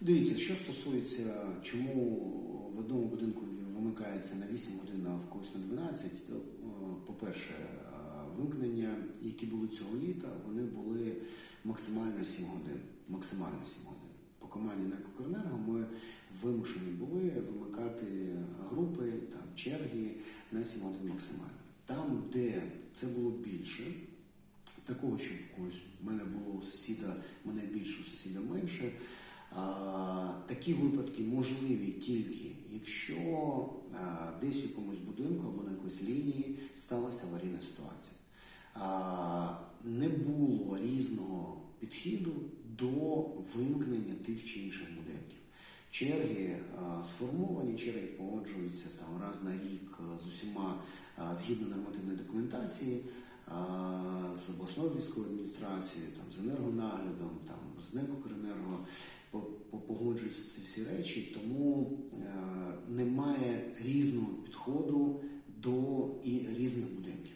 Дивіться, що стосується, чому в одному будинку вимикається на 8 годин, а в когось на 12, е, по-перше, е, вимкнення, які були цього літа, вони були максимально 7 годин. Максимально 7 годин. По команді на Укренерго ми вимушені були вимикати групи, там, черги на 7 годин максимально. Там, де це було більше, такого, що в когось в мене було у сусіда, мене більше, у сусіда менше. Такі випадки можливі тільки, якщо десь в якомусь будинку або на якоїсь лінії сталася аварійна ситуація. Не було різного підходу до вимкнення тих чи інших будинків. Черги сформовані, черги погоджуються там раз на рік з усіма згідно нормативної документації з обласною військовою адміністрацією, там, з енергонаглядом, там, з НЕК «Укренерго» по- по- погоджуються ці всі речі, тому е, немає різного підходу до і різних будинків.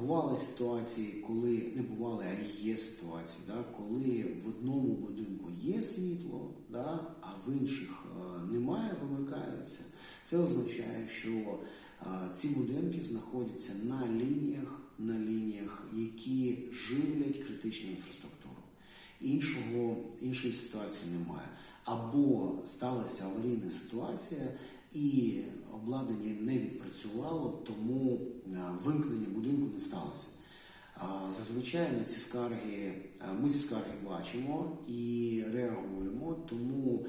Бували ситуації, коли не бували, а є ситуації, да, коли в одному будинку є світло, да, а в інших е, немає, вимикаються. Це означає, що е, ці будинки знаходяться на лініях, на лініях, які живлять критичну інфраструктуру. Іншого, іншої ситуації немає. Або сталася аварійна ситуація, і обладнання не відпрацювало, тому е, вимкнення будинку не сталося. Зазвичай на ці скарги е, ми ці скарги бачимо і реагуємо, тому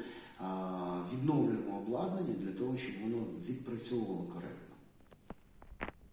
відновлюємо обладнання для того, щоб воно відпрацьовувало коректно.